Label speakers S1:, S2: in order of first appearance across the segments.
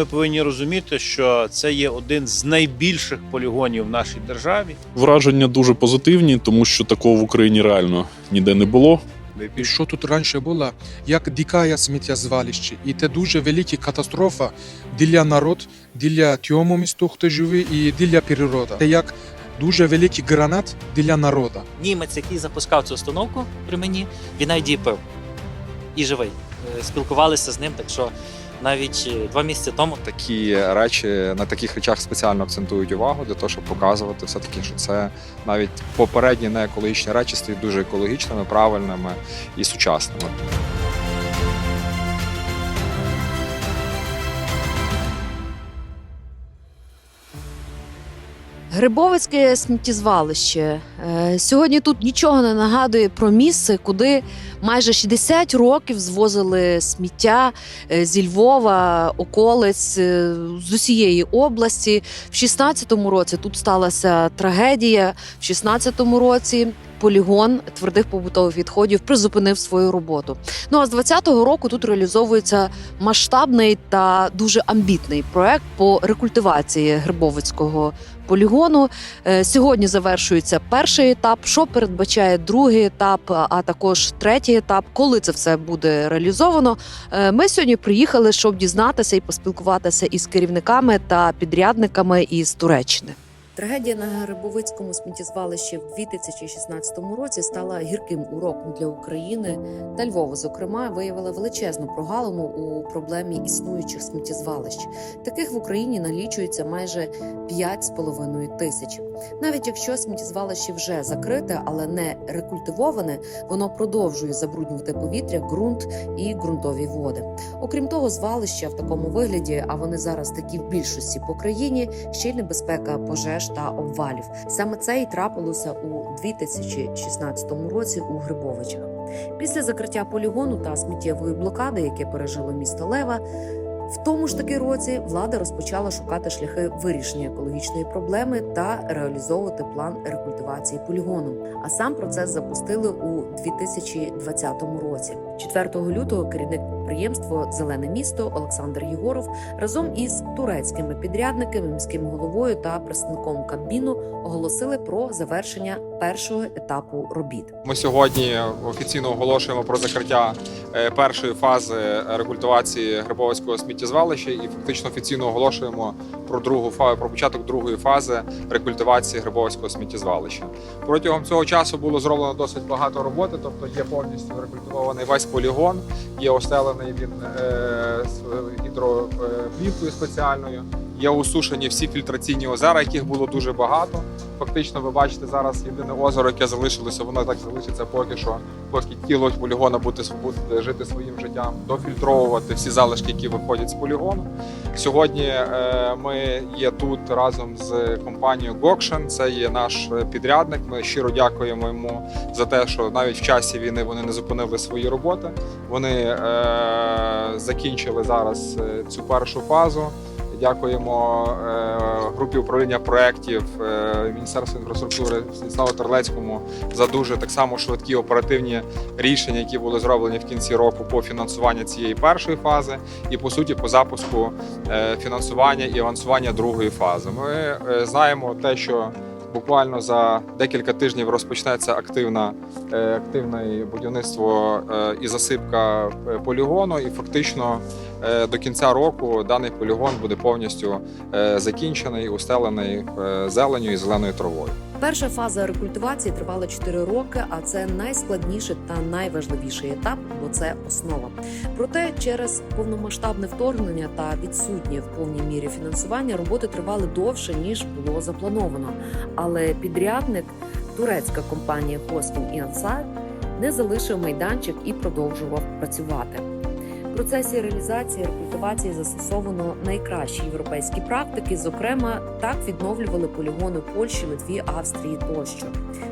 S1: ми повинні розуміти, що це є один з найбільших полігонів в нашій державі.
S2: Враження дуже позитивні, тому що такого в Україні реально ніде не було.
S3: І що тут раніше було, як дикає сміттєзвалище. І це дуже велика катастрофа для народ, для цього місту, хто живе, і для природи. Це як дуже великий гранат для народу.
S4: Німець, який запускав цю установку при мені, він навіть пив і живий. Е, Спілкувалися з ним, так що навіть е, два місяці тому
S5: такі речі на таких речах спеціально акцентують увагу для того, щоб показувати все таки, що це навіть попередні неекологічні речі стають дуже екологічними, правильними і сучасними.
S6: Грибовицьке сміттєзвалище. Е, Сьогодні тут нічого не нагадує про місце, куди майже 60 років звозили сміття е, зі Львова, околиць е, з усієї області. В 16-му році тут сталася трагедія. В 16-му році полігон твердих побутових відходів призупинив свою роботу. Ну а з 20-го року тут реалізовується масштабний та дуже амбітний проект по рекультивації Грибовицького полігону. Е, Сьогодні завершується перший етап. Що передбачає другий етап, а також третій етап, коли це все буде реалізовано. Е, Ми сьогодні приїхали, щоб дізнатися і поспілкуватися із керівниками та підрядниками із Туреччини. Трагедія на Грибовицькому сміттєзвалищі в 2016 році стала гірким уроком для України та Львова. Зокрема, виявила величезну прогалину у проблемі існуючих сміттєзвалищ. Таких в Україні налічується майже 5,5 тисяч. Навіть якщо сміттєзвалище вже закрите, але не рекультивоване, воно продовжує забруднювати повітря, ґрунт і ґрунтові води. Окрім того, звалища в такому вигляді, а вони зараз такі в більшості по країні, ще й небезпека пожеж та обвалів. Саме це і трапилося у 2016 році у Грибовичах. Після закриття полігону та сміттєвої блокади, яке пережило місто Лева. В тому ж таки році влада розпочала шукати шляхи вирішення екологічної проблеми та реалізовувати план рекультивації полігону. А сам процес запустили у 2020 році. 4 лютого керівник підприємства Зелене місто Олександр Єгоров разом із турецькими підрядниками, міським головою та представником Кабміну оголосили про завершення першого етапу робіт.
S5: Ми сьогодні офіційно оголошуємо про закриття е, першої фази рекультивації Грибовського сміттєзвалища і фактично офіційно оголошуємо про другу про початок другої фази рекультивації Грибовського сміттєзвалища. Протягом цього часу було зроблено досить багато роботи, тобто є повністю рекультивований весь полігон, є остелений він е, з гідроплівкою спеціальною. Є усушені всі фільтраційні озера, яких було дуже багато. Фактично, ви бачите зараз єдине озеро, яке залишилося, воно так залишиться поки що, поки тіло полігона буде, жити своїм життям, дофільтровувати всі залишки, які виходять з полігону. Сьогодні е, ми є тут разом з компанією Goktion, це є наш е, підрядник. Ми щиро дякуємо йому за те, що навіть в часі війни вони не зупинили свої роботи. Вони е, закінчили зараз цю першу фазу. Дякуємо е, групі управління проєктів е, Міністерства інфраструктури Станіславу Терлецькому за дуже так само швидкі оперативні рішення, які були зроблені в кінці року по фінансуванню цієї першої фази, і по суті по запуску е, фінансування і авансування другої фази. Ми знаємо те, що буквально за декілька тижнів розпочнеться активна е, активне будівництво е, і засипка е, полігону, і фактично до кінця року даний полігон буде повністю закінчений, устелений зеленю і зеленою травою.
S6: Перша фаза рекультивації тривала 4 роки, а це найскладніший та найважливіший етап, бо це основа. Проте через повномасштабне вторгнення та відсутнє в повній мірі фінансування роботи тривали довше ніж було заплановано. Але підрядник, турецька компанія Хостін і Ансар, не залишив майданчик і продовжував працювати. Процесі реалізації рекультивації застосовано найкращі європейські практики. Зокрема, так відновлювали полігони Польщі, Литві, Австрії тощо.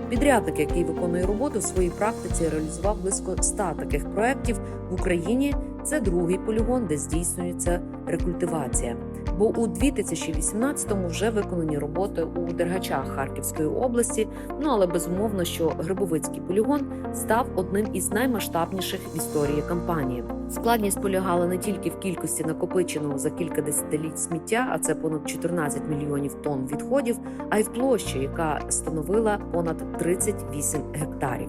S6: Підрядник, який виконує роботу в своїй практиці, реалізував близько 100 таких проєктів в Україні. Це другий полігон, де здійснюється рекультивація. Бо у 2018-му вже виконані роботи у Дергачах Харківської області. Ну але безумовно, що Грибовицький полігон став одним із наймасштабніших в історії кампанії. Складність полягала не тільки в кількості накопиченого за кілька десятиліть сміття, а це понад 14 мільйонів тонн відходів, а й в площі, яка становила понад 38 гектарів.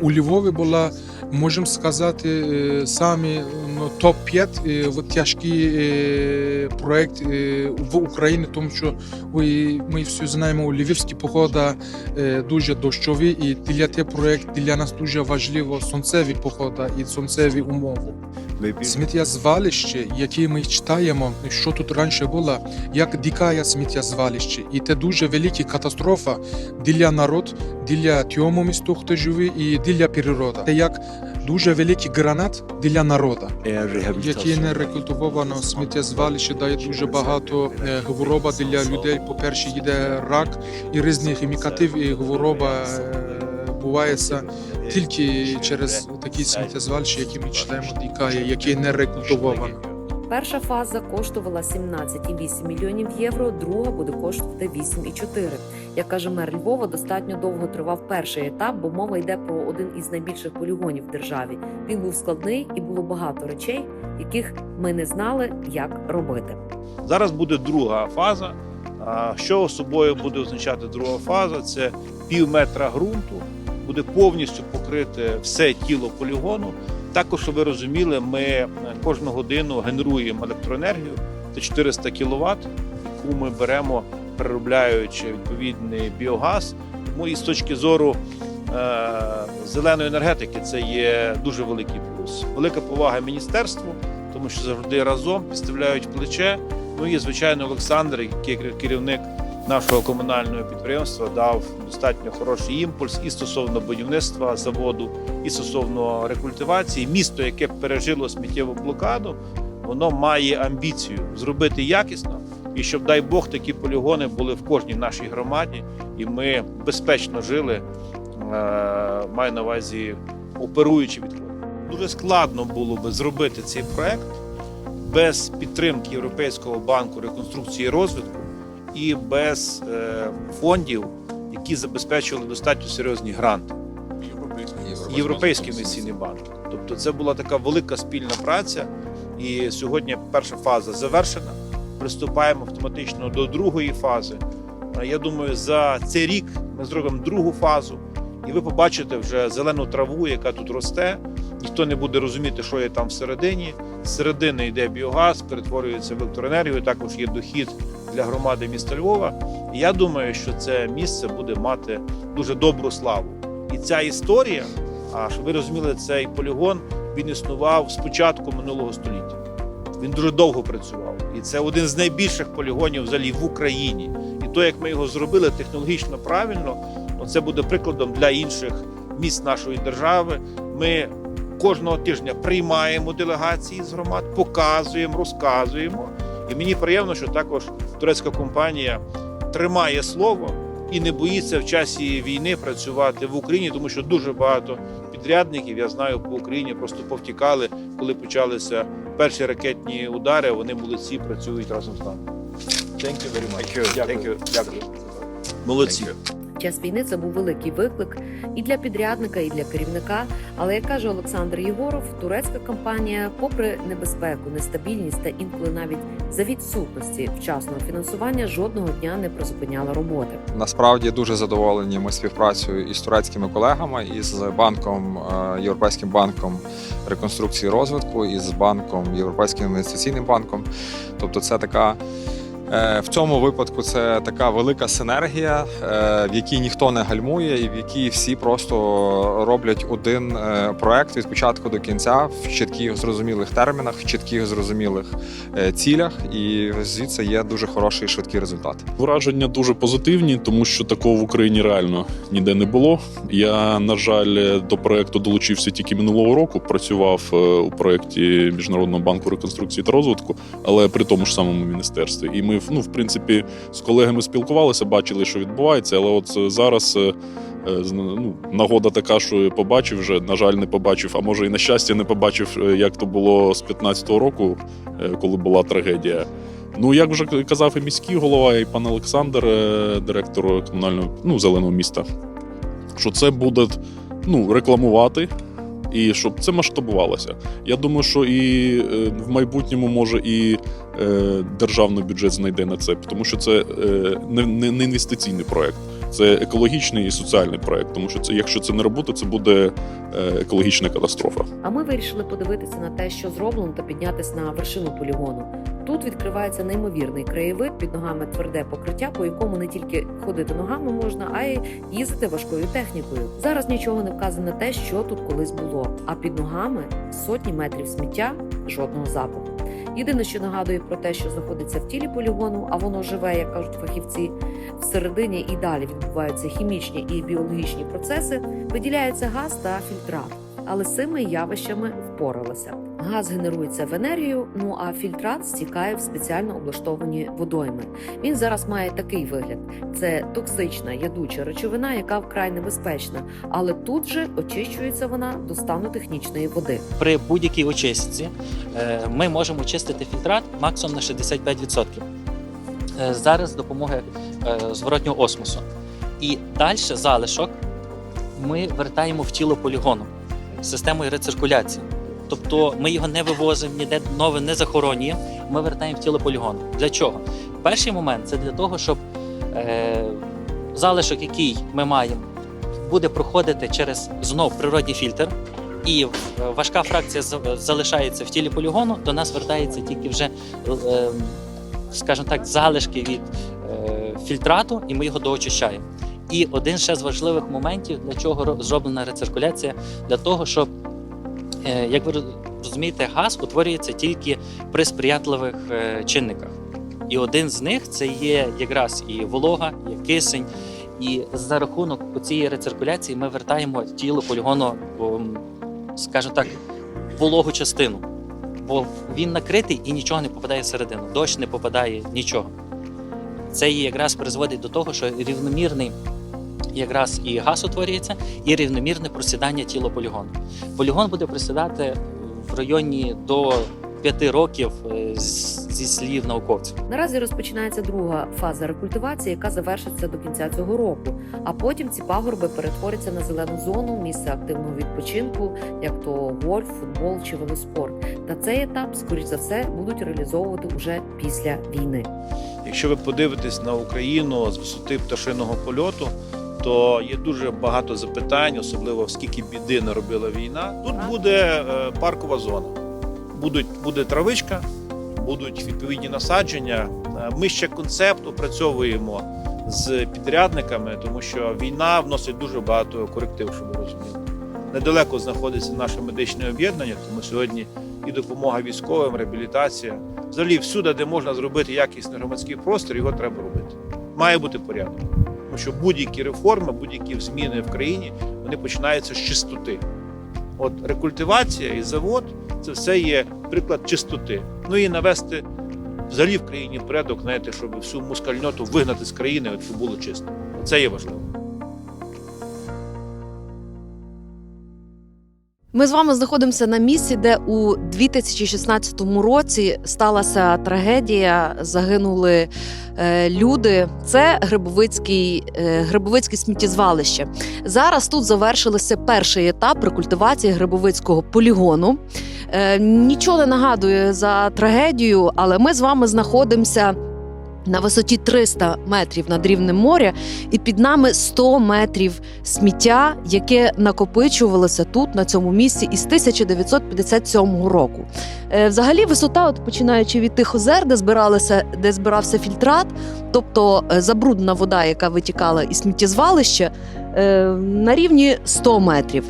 S3: У Львові була, можемо сказати, е, самі ну, топ-5 е, тяжкий е, проект в Україні, тому що ми всі знаємо, львівські погода дуже дощові, і для те проект для нас дуже важливо сонцеві погода і сонцеві умови. Сміттєзвалище, яке ми читаємо, що тут раніше було, як дикає сміттєзвалище. І це дуже велика катастрофа для народу, для цьому місту, хто живе, і для природи. Це як дуже великий гранат для народу, який не рекультивовано сміттєзвалище, дає дуже багато хвороба для людей. По-перше, йде рак і різні хімікатив, і хвороба е, бувається тільки через такі сміттєзвалища, які ми читаємо, дикає, які не рекультивовано.
S6: Перша фаза коштувала 17,8 мільйонів євро, друга буде коштувати 8,4. Як каже мер Львова, достатньо довго тривав перший етап, бо мова йде про один із найбільших полігонів в державі. Він був складний і було багато речей, яких ми не знали, як робити.
S1: Зараз буде друга фаза. Що собою буде означати друга фаза? Це пів метра ґрунту, буде повністю покрите все тіло полігону. Також, щоб ви розуміли, ми е, кожну годину генеруємо електроенергію, це 400 кВт, яку ми беремо, переробляючи відповідний біогаз. Тому і з точки зору е, зеленої енергетики це є дуже великий плюс. Велика повага міністерству, тому що завжди разом підставляють плече. Ну і звичайно, Олександр, який як керівник нашого комунального підприємства, дав достатньо хороший імпульс і стосовно будівництва заводу, і стосовно рекультивації. Місто, яке пережило сміттєву блокаду, воно має амбіцію зробити якісно, і щоб, дай Бог, такі полігони були в кожній нашій громаді, і ми безпечно жили, е, маю на увазі оперуючи відходи. Дуже складно було би зробити цей проект без підтримки Європейського банку реконструкції і розвитку і без е, фондів, які забезпечували достатньо серйозні гранти. Європейський інвестиційний банк. Тобто, це була така велика спільна праця, і сьогодні перша фаза завершена. Приступаємо автоматично до другої фази. Я думаю, за цей рік ми зробимо другу фазу, і ви побачите вже зелену траву, яка тут росте. Ніхто не буде розуміти, що є там всередині. З середини йде біогаз, перетворюється в електроенергію. Також є дохід для громади міста Львова. І я думаю, що це місце буде мати дуже добру славу. І ця історія, а щоб ви розуміли, цей полігон він існував з початку минулого століття. Він дуже довго працював, і це один з найбільших полігонів взагалі в Україні. І то, як ми його зробили технологічно правильно, ну, це буде прикладом для інших міст нашої держави. Ми кожного тижня приймаємо делегації з громад, показуємо, розказуємо. І мені приємно, що також турецька компанія тримає слово і не боїться в часі війни працювати в Україні, тому що дуже багато підрядників, я знаю, по Україні просто повтікали, коли почалися перші ракетні удари. Вони молодці працюють разом з нами. Thank you very much. Дякую. Дякую. Молодці.
S6: Час війни це був великий виклик і для підрядника, і для керівника. Але як каже Олександр Єгоров, турецька компанія, попри небезпеку, нестабільність та інколи навіть за відсутності вчасного фінансування, жодного дня не призупиняла роботи.
S5: Насправді дуже задоволені ми співпрацею із турецькими колегами, із банком е, Європейським банком реконструкції і розвитку, і з банком Європейським інвестиційним банком. Тобто, це така. Е, В цьому випадку це така велика синергія, е, в якій ніхто не гальмує, і в якій всі просто роблять один е, проект від початку до кінця в чітких зрозумілих термінах, в чітких зрозумілих цілях. І звідси є дуже хороший швидкий результат.
S2: Враження дуже позитивні, тому що такого в Україні реально ніде не було. Я, на жаль, до проекту долучився тільки минулого року. Працював у проєкті Міжнародного банку реконструкції та розвитку, але при тому ж самому міністерстві. І ми, ну, в принципі, з колегами спілкувалися, бачили, що відбувається. Але от е, зараз е, е, ну, нагода така, що побачив вже, на жаль, не побачив, а може і на щастя не побачив, як то було з 15-го року, коли була трагедія. Ну, як вже казав і міський голова, і пан Олександр, директор комунального ну, зеленого міста, що це буде ну, рекламувати і щоб це масштабувалося. Я думаю, що і е, в майбутньому може і е, державний бюджет знайде на це, тому що це е, не, інвестиційний проект, це екологічний і соціальний проект. Тому що це, якщо це не робота, це буде е, екологічна катастрофа.
S6: А ми вирішили подивитися на те, що зроблено, та піднятися на вершину полігону. Тут відкривається неймовірний краєвид, під ногами тверде покриття, по якому не тільки ходити ногами можна, а й їздити важкою технікою. Зараз нічого не вказано те, що тут колись було. А під ногами сотні метрів сміття, жодного запаху. Єдине, що нагадує про те, що знаходиться в тілі полігону, а воно живе, як кажуть фахівці, всередині і далі відбуваються хімічні і біологічні процеси, виділяється газ та фільтрат. Але з цими явищами впоралися. Газ генерується в енергію, ну а фільтрат стікає в спеціально облаштовані водойми. Він зараз має такий вигляд: це токсична ядуча речовина, яка вкрай небезпечна, але тут же очищується вона до стану технічної води.
S4: При будь-якій очистці е, ми можемо очистити фільтрат максимум на 65%. Е, Зараз з допомоги е, зворотнього осмосу. І далі залишок ми вертаємо в тіло полігону системою рециркуляції. Тобто ми його не вивозимо, ніде нове не захоронюємо, ми вертаємо в тіло полігону. Для чого? Перший момент це для того, щоб е, залишок, який ми маємо, буде проходити через знов природній фільтр, і е, важка фракція залишається в тілі полігону, до нас вертається тільки вже, е, скажімо так, залишки від е, фільтрату, і ми його доочищаємо. І один ще з важливих моментів, для чого зроблена рециркуляція, для того, щоб, е, як ви розумієте, газ утворюється тільки при сприятливих е, чинниках. І один з них це є якраз і волога, і кисень. І за рахунок цієї рециркуляції ми вертаємо тіло полігону, скажімо так, вологу частину. Бо він накритий і нічого не попадає всередину. Дощ не попадає, нічого. Це якраз призводить до того, що рівномірний якраз і газ утворюється, і рівномірне просідання тіла полігону. Полігон буде просідати в районі до 5 років е, зі слів науковців.
S6: Наразі розпочинається друга фаза рекультивації, яка завершиться до кінця цього року. А потім ці пагорби перетворяться на зелену зону, місце активного відпочинку, як то гольф, футбол чи велоспорт. Та цей етап, скоріш за все, будуть реалізовувати уже після війни.
S1: Якщо ви подивитесь на Україну з висоти пташиного польоту, то є дуже багато запитань, особливо скільки біди наробила війна. Тут буде е, паркова зона. Будуть, буде травичка, будуть відповідні насадження. Е, Ми ще концепт опрацьовуємо з підрядниками, тому що війна вносить дуже багато коректив, щоб ви розуміли. Недалеко знаходиться наше медичне об'єднання, тому сьогодні і допомога військовим, реабілітація. Взагалі, всюди, де можна зробити якісний громадський простір, його треба робити. Має бути порядок. Тому що будь-які реформи, будь-які зміни в країні, вони починаються з чистоти. От рекультивація і завод це все є приклад чистоти. Ну і навести взагалі в країні порядок, знаєте, щоб всю мускальноту вигнати з країни, щоб було чисто. Це є важливо.
S6: Ми з вами знаходимося на місці, де у 2016 році сталася трагедія. Загинули е, люди. Це Грибовицький, е, Грибовицьке сміттєзвалище. Зараз тут завершилося перший етап рекультивації Грибовицького полігону. Е, нічого не нагадує за трагедію, але ми з вами знаходимося. На висоті 300 метрів над рівнем моря, і під нами 100 метрів сміття, яке накопичувалося тут, на цьому місці, із 1957 року. Е, Взагалі, висота, от починаючи від тих озер, де збиралися, де збирався фільтрат, тобто е, забруднена вода, яка витікала із сміттєзвалища, е, на рівні 100 метрів.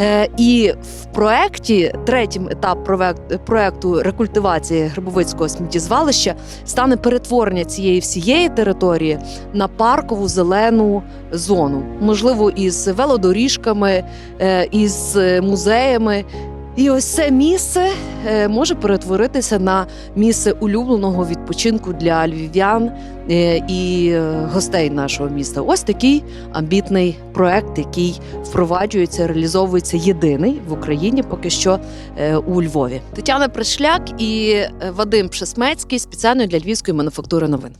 S6: Е, І в проекті, третім етап проєкту рекультивації Грибовицького сміттєзвалища стане перетворення цієї всієї території на паркову зелену зону, можливо, із велодоріжками, е, із музеями. І ось це місце е, може перетворитися на місце улюбленого відпочинку для львів'ян е, і е, гостей нашого міста. Ось такий амбітний проект, який
S7: впроваджується, реалізовується єдиний в Україні, поки що у Львові. Тетяна Пришляк і Вадим Пшесмецький спеціально для львівської мануфактури новин.